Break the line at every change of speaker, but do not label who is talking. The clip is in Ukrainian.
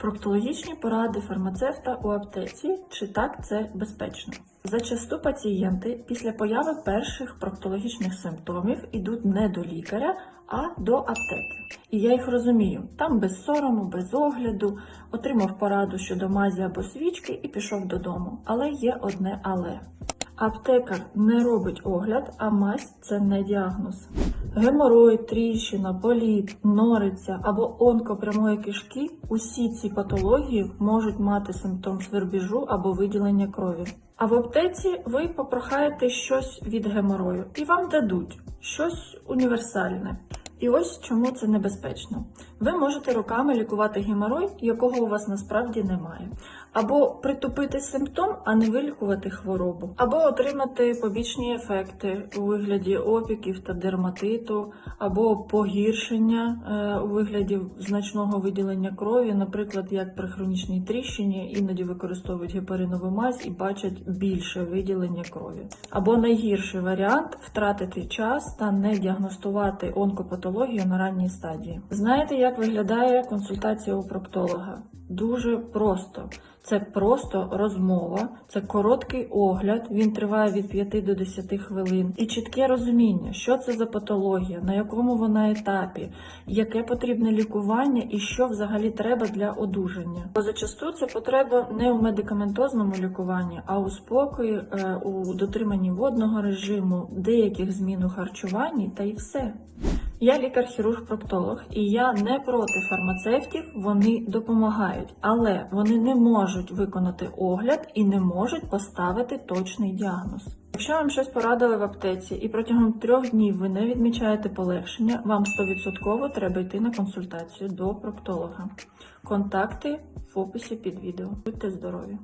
Проктологічні поради фармацевта у аптеці, чи так це безпечно? Зачасту пацієнти після появи перших проктологічних симптомів ідуть не до лікаря, а до аптеки. І я їх розумію, там без сорому, без огляду, отримав пораду щодо мазі або свічки і пішов додому. Але є одне але. Аптекар не робить огляд, а мазь це не діагноз. Геморой, тріщина, боліт, нориця або онкопрямої кишки усі ці патології можуть мати симптом свербіжу або виділення крові. А в аптеці ви попрохаєте щось від геморою і вам дадуть щось універсальне. І ось чому це небезпечно. Ви можете роками лікувати геморой, якого у вас насправді немає, або притупити симптом, а не вилікувати хворобу, або отримати побічні ефекти у вигляді опіків та дерматиту, або погіршення е, у вигляді значного виділення крові, наприклад, як при хронічній тріщині, іноді використовують гепаринову мазь і бачать більше виділення крові. Або найгірший варіант втратити час та не діагностувати онкопатологію на ранній стадії. Знаєте, як виглядає консультація у проктолога? Дуже просто. Це просто розмова, це короткий огляд, він триває від 5 до 10 хвилин. І чітке розуміння, що це за патологія, на якому вона етапі, яке потрібне лікування і що взагалі треба для одужання. Бо зачасту це потреба не у медикаментозному лікуванні, а у спокої, е, у дотриманні водного режиму, деяких змін у харчуванні та й все. Я лікар-хірург-проктолог, і я не проти фармацевтів, вони допомагають, але вони не можуть виконати огляд і не можуть поставити точний діагноз. Якщо вам щось порадили в аптеці і протягом трьох днів ви не відмічаєте полегшення, вам 100% треба йти на консультацію до проктолога. Контакти в описі під відео. Будьте здорові!